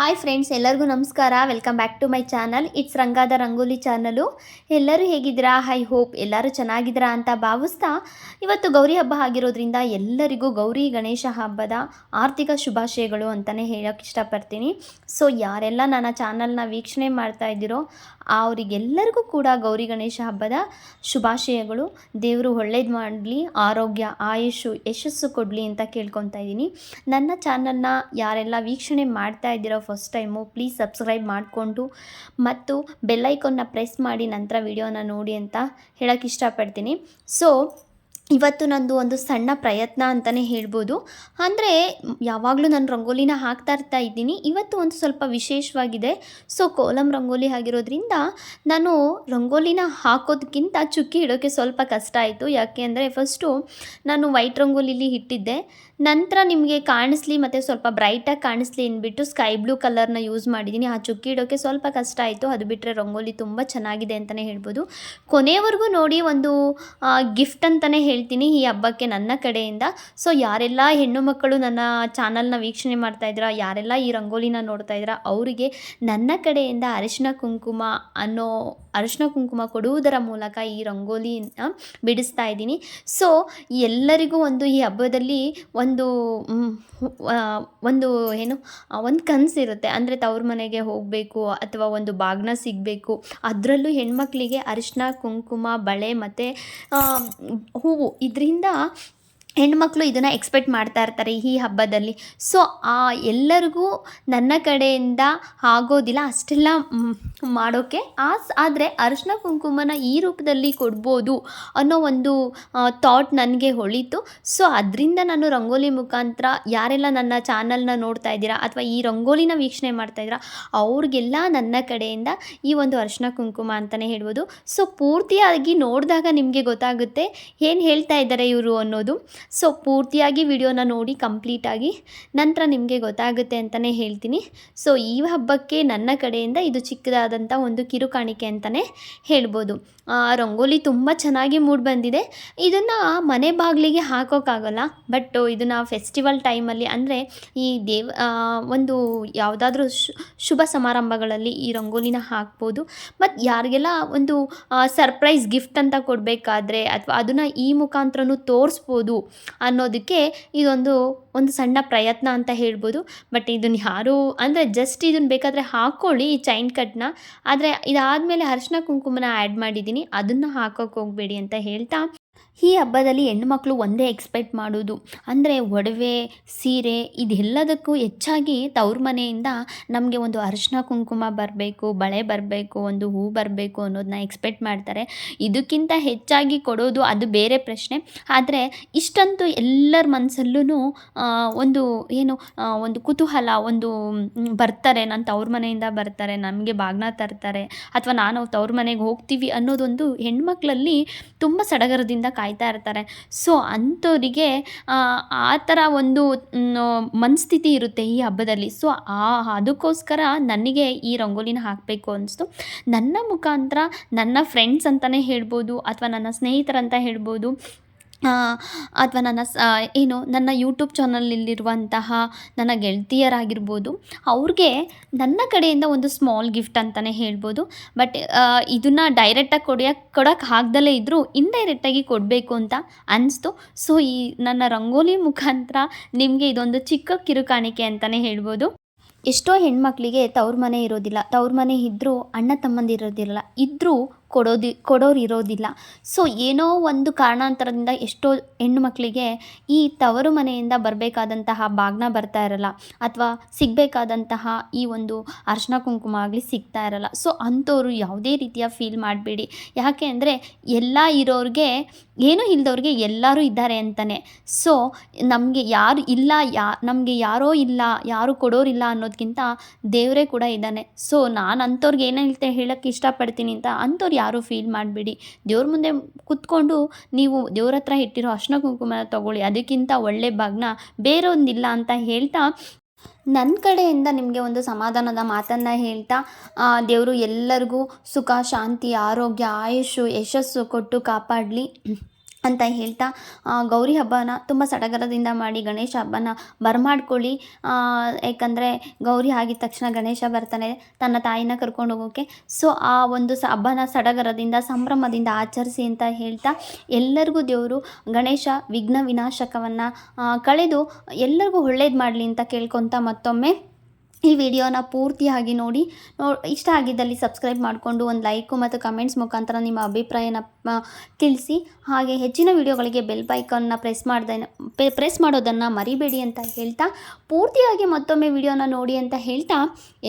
Hi friends ಎಲ್ಲರಿಗೂ ನಮಸ್ಕಾರ. Welcome back to my channel it's ರಂಗಾದ Rangoli channel ಎಲ್ಲರೂ ಹೇಗಿದ್ದೀರಾ? ಹೈ ಹೋಪ್ ಎಲ್ಲರೂ ಚೆನ್ನಾಗಿದ್ದೀರಾ ಅಂತ ಭಾವಿಸ್ತಾ ಇವತ್ತು ಗೌರಿ ಹಬ್ಬ ಆಗಿರೋದ್ರಿಂದ ಎಲ್ಲರಿಗೂ ಗೌರಿ ಗಣೇಶ ಹಬ್ಬದ ಆರ್ಥಿಕ ಶುಭಾಶಯಗಳು ಅಂತಲೇ ಹೇಳೋಕ್ಕೆ ಇಷ್ಟಪಡ್ತೀನಿ. ಸೊ ಯಾರೆಲ್ಲ ನನ್ನ ಚಾನಲ್ನ ವೀಕ್ಷಣೆ ಮಾಡ್ತಾ ಇದ್ದೀರೋ, ಅವರಿಗೆಲ್ಲರಿಗೂ ಕೂಡ ಗೌರಿ ಗಣೇಶ ಹಬ್ಬದ ಶುಭಾಶಯಗಳು. ದೇವರು ಒಳ್ಳೇದು ಮಾಡಲಿ, ಆರೋಗ್ಯ ಆಯುಷು ಯಶಸ್ಸು ಕೊಡಲಿ ಅಂತ ಕೇಳ್ಕೊತಾ ಇದ್ದೀನಿ. ನನ್ನ ಚಾನಲ್ನ ಯಾರೆಲ್ಲ ವೀಕ್ಷಣೆ ಮಾಡ್ತಾ ಇದ್ದೀರೋ ಫಸ್ಟ್ ಟೈಮು ಪ್ಲೀಸ್ ಸಬ್ಸ್ಕ್ರೈಬ್ ಮಾಡಿಕೊಂಡು ಮತ್ತು ಬೆಲ್ಲೈಕನ್ನ ಪ್ರೆಸ್ ಮಾಡಿ ನಂತರ ವಿಡಿಯೋನ ನೋಡಿ ಅಂತ ಹೇಳೋಕ್ಕೆ ಇಷ್ಟಪಡ್ತೀನಿ. ಸೊ ಇವತ್ತು ನಂದು ಒಂದು ಸಣ್ಣ ಪ್ರಯತ್ನ ಅಂತಲೇ ಹೇಳ್ಬೋದು. ಅಂದರೆ ಯಾವಾಗಲೂ ನಾನು ರಂಗೋಲಿನ ಹಾಕ್ತಾ ಇರ್ತಾ ಇದ್ದೀನಿ. ಇವತ್ತು ಒಂದು ಸ್ವಲ್ಪ ವಿಶೇಷವಾಗಿದೆ. ಸೊ ಕೋಲಂ ರಂಗೋಲಿ ಆಗಿರೋದ್ರಿಂದ ನಾನು ರಂಗೋಲಿನ ಹಾಕೋದಕ್ಕಿಂತ ಚುಕ್ಕಿ ಇಡೋಕ್ಕೆ ಸ್ವಲ್ಪ ಕಷ್ಟ ಆಯಿತು. ಯಾಕೆ ಅಂದರೆ ಫಸ್ಟು ನಾನು ವೈಟ್ ರಂಗೋಲಿಲಿ ಇಟ್ಟಿದ್ದೆ. ನಂತರ ನಿಮಗೆ ಕಾಣಿಸ್ಲಿ ಮತ್ತು ಸ್ವಲ್ಪ ಬ್ರೈಟಾಗಿ ಕಾಣಿಸ್ಲಿ ಅಂದ್ಬಿಟ್ಟು ಸ್ಕೈ ಬ್ಲೂ ಕಲರ್ನ ಯೂಸ್ ಮಾಡಿದ್ದೀನಿ ಆ ಚುಕ್ಕಿ ಇಡೋಕ್ಕೆ ಸ್ವಲ್ಪ ಕಷ್ಟ ಆಯಿತು. ಅದು ಬಿಟ್ಟರೆ ರಂಗೋಲಿ ತುಂಬ ಚೆನ್ನಾಗಿದೆ ಅಂತಲೇ ಹೇಳ್ಬೋದು. ಕೊನೆಯವರೆಗೂ ನೋಡಿ ಒಂದು ಗಿಫ್ಟ್ ಅಂತಲೇ ಹೇಳ್ತೀನಿ ಈ ಹಬ್ಬಕ್ಕೆ ನನ್ನ ಕಡೆಯಿಂದ. ಸೊ ಯಾರೆಲ್ಲ ಹೆಣ್ಣು ಮಕ್ಕಳು ನನ್ನ ಚಾನಲ್ನ ವೀಕ್ಷಣೆ ಮಾಡ್ತಾ ಇದ್ದೀರಾ, ಯಾರೆಲ್ಲ ಈ ರಂಗೋಲಿನ ನೋಡ್ತಾ ಇದ್ರ ಅವರಿಗೆ ನನ್ನ ಕಡೆಯಿಂದ ಅರಿಶಿನ ಕುಂಕುಮ ಅನ್ನೋ ಅರಿಶಿನ ಕುಂಕುಮ ಕೊಡುವುದರ ಮೂಲಕ ಈ ರಂಗೋಲಿನ ಬಿಡಿಸ್ತಾ ಇದ್ದೀನಿ. ಸೊ ಎಲ್ಲರಿಗೂ ಒಂದು ಈ ಹಬ್ಬದಲ್ಲಿ ಒಂದು ಒಂದು ಏನು ಒಂದು ಕನಸಿರುತ್ತೆ ಅಂದರೆ ತವ್ರ ಮನೆಗೆ ಹೋಗಬೇಕು ಅಥವಾ ಒಂದು ಬಾಗ್ನ ಸಿಗಬೇಕು. ಅದರಲ್ಲೂ ಹೆಣ್ಮಕ್ಳಿಗೆ ಅರಿಶಿನ ಕುಂಕುಮ, ಬಳೆ ಮತ್ತು ಹೂವು ಇದರಿಂದ ಹೆಣ್ಮಕ್ಳು ಇದನ್ನು ಎಕ್ಸ್ಪೆಕ್ಟ್ ಮಾಡ್ತಾ ಇರ್ತಾರೆ ಈ ಹಬ್ಬದಲ್ಲಿ. ಸೊ ಆ ಎಲ್ಲರಿಗೂ ನನ್ನ ಕಡೆಯಿಂದ ಆಗೋದಿಲ್ಲ, ಅಷ್ಟೆಲ್ಲ ಮಾಡೋಕ್ಕೆ ಆಸ್, ಆದರೆ ಅರಿಶಿನ ಕುಂಕುಮನ ಈ ರೂಪದಲ್ಲಿ ಕೊಡ್ಬೋದು ಅನ್ನೋ ಒಂದು ಥಾಟ್ ನನಗೆ ಹೊಳಿತು. ಸೊ ಅದರಿಂದ ನಾನು ರಂಗೋಲಿ ಮುಖಾಂತರ ಯಾರೆಲ್ಲ ನನ್ನ ಚಾನಲ್ನ ನೋಡ್ತಾ ಇದ್ದೀರಾ ಅಥವಾ ಈ ರಂಗೋಲಿನ ವೀಕ್ಷಣೆ ಮಾಡ್ತಾ ಇದ್ದೀರಾ, ಅವ್ರಿಗೆಲ್ಲ ನನ್ನ ಕಡೆಯಿಂದ ಈ ಒಂದು ಅರಿಶಿನ ಕುಂಕುಮ ಅಂತಲೇ ಹೇಳ್ಬೋದು. ಸೊ ಪೂರ್ತಿಯಾಗಿ ನೋಡಿದಾಗ ನಿಮಗೆ ಗೊತ್ತಾಗುತ್ತೆ, ಏನು ಹೇಳ್ತಾ ಇದ್ದಾರೆ ಇವರು ಅನ್ನೋದು. ಸೊ ಪೂರ್ತಿಯಾಗಿ ವಿಡಿಯೋನ ನೋಡಿ ಕಂಪ್ಲೀಟಾಗಿ ನಂತರ ನಿಮಗೆ ಗೊತ್ತಾಗುತ್ತೆ ಅಂತಲೇ ಹೇಳ್ತೀನಿ. ಸೊ ಈ ಹಬ್ಬಕ್ಕೆ ನನ್ನ ಕಡೆಯಿಂದ ಇದು ಚಿಕ್ಕದಾದಂಥ ಒಂದು ಕಿರುಕಾಣಿಕೆ ಅಂತಲೇ ಹೇಳ್ಬೋದು. ರಂಗೋಲಿ ತುಂಬ ಚೆನ್ನಾಗಿ ಮೂಡ್ ಬಂದಿದೆ. ಇದನ್ನು ಮನೆ ಬಾಗಿಲಿಗೆ ಹಾಕೋಕ್ಕಾಗಲ್ಲ, ಬಟ್ ಇದನ್ನು ಫೆಸ್ಟಿವಲ್ ಟೈಮಲ್ಲಿ ಅಂದರೆ ಈ ದೇವ ಒಂದು ಯಾವುದಾದ್ರೂ ಶುಭ ಸಮಾರಂಭಗಳಲ್ಲಿ ಈ ರಂಗೋಲಿನ ಹಾಕ್ಬೋದು. ಮತ್ತು ಯಾರಿಗೆಲ್ಲ ಒಂದು ಸರ್ಪ್ರೈಸ್ ಗಿಫ್ಟ್ ಅಂತ ಕೊಡಬೇಕಾದ್ರೆ ಅಥವಾ ಅದನ್ನು ಈ ಮುಖಾಂತರನೂ ತೋರಿಸ್ಬೋದು ಅನ್ನೋದಕ್ಕೆ ಇದೊಂದು ಒಂದು ಸಣ್ಣ ಪ್ರಯತ್ನ ಅಂತ ಹೇಳ್ಬೋದು. ಬಟ್ ಇದನ್ನು ಯಾರು ಅಂದರೆ ಜಸ್ಟ್ ಇದನ್ನು ಬೇಕಾದರೆ ಹಾಕ್ಕೊಳ್ಳಿ ಈ ಚೈನ್ ಕಟ್ನ ಆದರೆ ಇದಾದಮೇಲೆ ಅರಿಶಿನ ಕುಂಕುಮನ ಆ್ಯಡ್ ಮಾಡಿದ್ದೀನಿ. ಅದನ್ನು ಹಾಕೋಕ್ಕೆ ಹೋಗಬೇಡಿ ಅಂತ ಹೇಳ್ತಾ ಈ ಹಬ್ಬದಲ್ಲಿ ಹೆಣ್ಣುಮಕ್ಕಳು ಒಂದೇ ಎಕ್ಸ್ಪೆಕ್ಟ್ ಮಾಡೋದು, ಅಂದರೆ ಒಡವೆ, ಸೀರೆ, ಇದೆಲ್ಲದಕ್ಕೂ ಹೆಚ್ಚಾಗಿ ತವ್ರ ಮನೆಯಿಂದ ನಮಗೆ ಒಂದು ಅರಿಶಿನ ಕುಂಕುಮ ಬರಬೇಕು, ಬಳೆ ಬರಬೇಕು, ಒಂದು ಹೂ ಬರಬೇಕು ಅನ್ನೋದನ್ನ ಎಕ್ಸ್ಪೆಕ್ಟ್ ಮಾಡ್ತಾರೆ. ಇದಕ್ಕಿಂತ ಹೆಚ್ಚಾಗಿ ಕೊಡೋದು ಅದು ಬೇರೆ ಪ್ರಶ್ನೆ. ಆದರೆ ಇಷ್ಟಂತೂ ಎಲ್ಲರ ಮನಸ್ಸಲ್ಲೂ ಒಂದು ಏನು ಒಂದು ಕುತೂಹಲ, ಒಂದು ಬರ್ತಾರೆ, ನಾನು ತವ್ರ ಮನೆಯಿಂದ ಬರ್ತಾರೆ, ನಮಗೆ ಬಾಗ್ನ ತರ್ತಾರೆ, ಅಥವಾ ನಾನು ತವ್ರ ಮನೆಗೆ ಹೋಗ್ತೀವಿ ಅನ್ನೋದೊಂದು ಹೆಣ್ಮಕ್ಳಲ್ಲಿ ತುಂಬ ಸಡಗರದಿಂದ ಕಾಯ್ತಾ ಇರ್ತಾರೆ. ಸೊ ಅಂಥವರಿಗೆ, ಆ ಥರ ಒಂದು ಮನಸ್ಥಿತಿ ಇರುತ್ತೆ ಈ ಹಬ್ಬದಲ್ಲಿ. ಸೊ ಆ ಅದಕ್ಕೋಸ್ಕರ ನನಗೆ ಈ ರಂಗೋಲಿನ ಹಾಕಬೇಕು ಅನಿಸ್ತು ನನ್ನ ಮುಖಾಂತರ ನನ್ನ ಫ್ರೆಂಡ್ಸ್ ಅಂತಲೇ ಹೇಳ್ಬೋದು, ಅಥವಾ ನನ್ನ ಸ್ನೇಹಿತರಂತ ಹೇಳ್ಬೋದು ಅಥವಾ ನನ್ನ ಸ ಏನು, ನನ್ನ ಯೂಟ್ಯೂಬ್ ಚಾನಲಲ್ಲಿರುವಂತಹ ನನ್ನ ಗೆಳತಿಯರಾಗಿರ್ಬೋದು, ಅವ್ರಿಗೆ ನನ್ನ ಕಡೆಯಿಂದ ಒಂದು ಸ್ಮಾಲ್ ಗಿಫ್ಟ್ ಅಂತಲೇ ಹೇಳ್ಬೋದು. ಬಟ್ ಇದನ್ನು ಡೈರೆಕ್ಟಾಗಿ ಕೊಡೋಕ್ಕೆ ಕೊಡೋಕೆ ಆಗ್ದಲೇ ಇದ್ದರೂ ಇಂಡೈರೆಕ್ಟಾಗಿ ಕೊಡಬೇಕು ಅಂತ ಅನ್ನಿಸ್ತು ಸೊ ಈ ನನ್ನ ರಂಗೋಲಿ ಮುಖಾಂತರ ನಿಮಗೆ ಇದೊಂದು ಚಿಕ್ಕ ಕಿರುಕಾಣಿಕೆ ಅಂತಲೇ ಹೇಳ್ಬೋದು. ಎಷ್ಟೋ ಹೆಣ್ಮಕ್ಳಿಗೆ ತವ್ರ ಮನೆ ಇರೋದಿಲ್ಲ, ತವ್ರ ಮನೆ ಇದ್ದರೂ ಅಣ್ಣ ತಮ್ಮಂದಿರೋದಿಲ್ಲ ಇದ್ದರೂ ಕೊಡೋದಿ ಕೊಡೋರು ಇರೋದಿಲ್ಲ ಸೊ ಏನೋ ಒಂದು ಕಾರಣಾಂತರದಿಂದ ಎಷ್ಟೋ ಹೆಣ್ಣು ಮಕ್ಕಳಿಗೆ ಈ ತವರು ಮನೆಯಿಂದ ಬರಬೇಕಾದಂತಹ ಬಾಗ್ನ ಬರ್ತಾ ಇರಲ್ಲ, ಅಥವಾ ಸಿಗಬೇಕಾದಂತಹ ಈ ಒಂದು ಅರ್ಶನ ಕುಂಕುಮ ಆಗಲಿ ಸಿಗ್ತಾ ಇರಲ್ಲ. ಸೊ ಅಂಥವ್ರು ಯಾವುದೇ ರೀತಿಯ ಫೀಲ್ ಮಾಡಬೇಡಿ. ಯಾಕೆ ಅಂದರೆ ಎಲ್ಲ ಇರೋರಿಗೆ, ಏನೂ ಇಲ್ಲದವ್ರಿಗೆ ಎಲ್ಲರೂ ಇದ್ದಾರೆ ಅಂತಲೇ ಸೊ ನಮಗೆ ಯಾರು ಇಲ್ಲ, ಯಾ, ನಮಗೆ ಯಾರೋ ಇಲ್ಲ, ಯಾರು ಕೊಡೋರಿಲ್ಲ ಅನ್ನೋದಕ್ಕಿಂತ ದೇವರೇ ಕೂಡ ಇದ್ದಾನೆ. ಸೊ ನಾನು ಅಂಥವ್ರಿಗೆ ಏನೇನು ಹೇಳ್ತೆ ಹೇಳೋಕ್ಕೆ ಇಷ್ಟಪಡ್ತೀನಿ ಅಂತ ಅಂಥವ್ರು ಯಾರೂ ಫೀಲ್ ಮಾಡಬೇಡಿ. ದೇವ್ರ ಮುಂದೆ ಕುತ್ಕೊಂಡು ನೀವು ದೇವ್ರ ಹತ್ರ ಇಟ್ಟಿರೋ ಅರ್ಶನ ಕುಂಕುಮ ತಗೊಳ್ಳಿ. ಅದಕ್ಕಿಂತ ಒಳ್ಳೆ ಭಾಗ್ನ ಬೇರೊಂದಿಲ್ಲ ಅಂತ ಹೇಳ್ತಾ ನನ್ನ ಕಡೆಯಿಂದ ನಿಮಗೆ ಒಂದು ಸಮಾಧಾನದ ಮಾತನ್ನು ಹೇಳ್ತಾ ದೇವರು ಎಲ್ಲರಿಗೂ ಸುಖ, ಶಾಂತಿ, ಆರೋಗ್ಯ ಆಯುಷು ಯಶಸ್ಸು ಕೊಟ್ಟು ಕಾಪಾಡಲಿ. ಅಂತ ಹೇಳ್ತಾ ಗೌರಿ ಹಬ್ಬನ ತುಂಬ ಸಡಗರದಿಂದ ಮಾಡಿ ಗಣೇಶ ಹಬ್ಬನ ಬರಮಾಡ್ಕೊಳ್ಳಿ. ಏಕೆಂದರೆ ಗೌರಿ ಆಗಿದ ತಕ್ಷಣ ಗಣೇಶ ಬರ್ತಾನೆ ತನ್ನ ತಾಯಿನ ಕರ್ಕೊಂಡು ಹೋಗೋಕ್ಕೆ ಸೊ, ಆ ಒಂದು ಸ, ಹಬ್ಬನ ಸಡಗರದಿಂದ, ಸಂಭ್ರಮದಿಂದ ಆಚರಿಸಿ ಅಂತ ಹೇಳ್ತಾ, ಎಲ್ಲರಿಗೂ ದೇವರು ಗಣೇಶ ವಿಘ್ನ ವಿನಾಶಕವನ್ನು ಕಳೆದು ಎಲ್ಲರಿಗೂ ಒಳ್ಳೇದು ಮಾಡಲಿ ಅಂತ ಕೇಳ್ಕೊತಾ ಮತ್ತೊಮ್ಮೆ ಈ ವಿಡಿಯೋನ ಪೂರ್ತಿಯಾಗಿ ನೋಡಿ. ನೋ ಇಷ್ಟ ಆಗಿದ್ದಲ್ಲಿ ಸಬ್ಸ್ಕ್ರೈಬ್ ಮಾಡಿಕೊಂಡು ಒಂದು ಲೈಕು ಮತ್ತು ಕಮೆಂಟ್ಸ್ ಮುಖಾಂತರ ನಿಮ್ಮ ಅಭಿಪ್ರಾಯನ ತಿಳಿಸಿ. ಹಾಗೆ ಹೆಚ್ಚಿನ ವಿಡಿಯೋಗಳಿಗೆ ಬೆಲ್ ಬೈಕನ್ನು ಪ್ರೆಸ್ ಮಾಡ್ದೆ ಪ್ರೆಸ್ ಮಾಡೋದನ್ನು ಮರಿಬೇಡಿ ಅಂತ ಹೇಳ್ತಾ. ಪೂರ್ತಿಯಾಗಿ ಮತ್ತೊಮ್ಮೆ ವಿಡಿಯೋನ ನೋಡಿ ಅಂತ ಹೇಳ್ತಾ.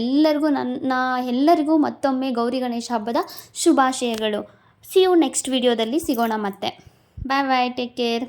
ಎಲ್ಲರಿಗೂ ನನ್ನ ಎಲ್ಲರಿಗೂ ಮತ್ತೊಮ್ಮೆ ಗೌರಿ ಗಣೇಶ ಹಬ್ಬದ ಶುಭಾಶಯಗಳು. ಸಿ ಯು ನೆಕ್ಸ್ಟ್ ವಿಡಿಯೋದಲ್ಲಿ ಸಿಗೋಣ ಮತ್ತೆ. ಬಾಯ್ ಬಾಯ್ ಟೇಕ್ ಕೇರ್